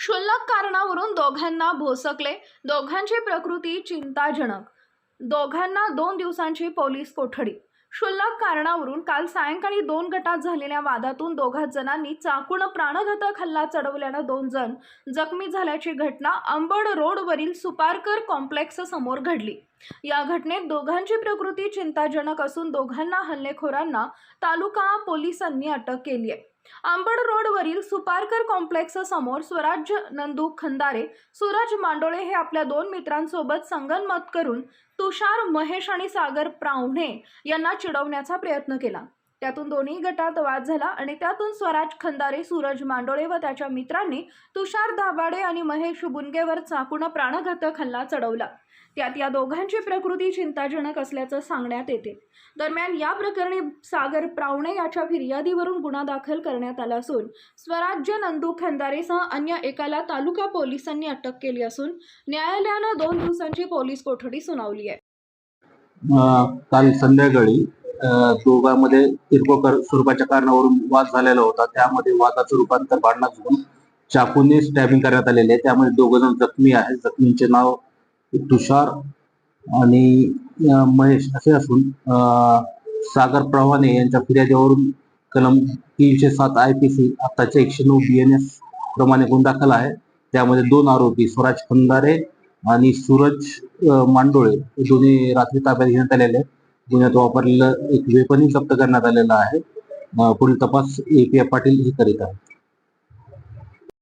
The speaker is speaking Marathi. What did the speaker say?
क्षुल्लक कारणावरून दोघांना भोसकले. दोघांची प्रकृती चिंताजनक. दोघांना दोन दिवसांची पोलीस कोठडी. क्षुल्लक कारणावरून काल सायंकाळी दोन गटात झालेल्या वादातून दोघा जणांनी चाकून प्राणघातक हल्ला चढवल्यानं दोन जण जखमी झाल्याची घटना अंबड रोडवरील सुपारकर कॉम्प्लेक्स समोर घडली. या घटनेत दोघांची प्रकृती चिंताजनक असून दोघांना हल्लेखोरांना तालुका पोलिसांनी अटक केली आहे आंबड रोडवरील सुपारकर कॉम्प्लेक्स समोर स्वराज्य नंदू खंदारे सूरज मांडोळे हे आपल्या दोन मित्रांसोबत संगनमत करून तुषार महेश आणि सागर प्रावणे यांना चिडवण्याचा प्रयत्न केला. त्यातून दोन्ही गटात वाद झाला आणि त्यातून स्वराज खंदारे सूरज मांडोळे व त्याच्या मित्रांनी तुषार दाभाडे आणि महेश बुनगेवर चाकून प्राणघातक हल्ला चढवला. त्यात या दोघांची प्रकृती चिंताजनक असल्याचं सांगण्यात येते. दरम्यान या प्रकरणी सागर प्रावणे याच्या फिर्यादीवरून गुन्हा दाखल करण्यात आला असून स्वराज्य नंदू खंदारेसह अन्य एकाला तालुका पोलिसांनी अटक केली असून न्यायालयानं दोन दिवसांची पोलीस कोठडी सुनावली आहे. काल संध्याकाळी दोघांमध्ये किरकोळ स्वरूपाच्या कारणावरून वाद झालेला होता. त्यामध्ये वादाचं रूपांतर भांडणात होऊन चाकूने स्टॅबिंग करण्यात आलेले आहे. त्यामध्ये दोघ जण जखमी आहेत. जखमींचे नाव तुषार आणि महेश असे असून सागर प्रवाने यांच्या फिर्यादीवरून कलम तीनशे सात आय पी सी आत्ताच्या एकशे नऊ बी एन एस प्रमाणे गुन्हा दाखल आहे. त्यामध्ये दोन आरोपी स्वराज खंदारे आणि सूरज मांडोळे हे दोन्ही रात्री ताब्यात घेण्यात आलेले आहेत. गुन्ह्यात वापरलेलं एक वेपनही जप्त करण्यात आलेलं आहे. पुढील तपास ए पी एफ पाटील हे करीत आहे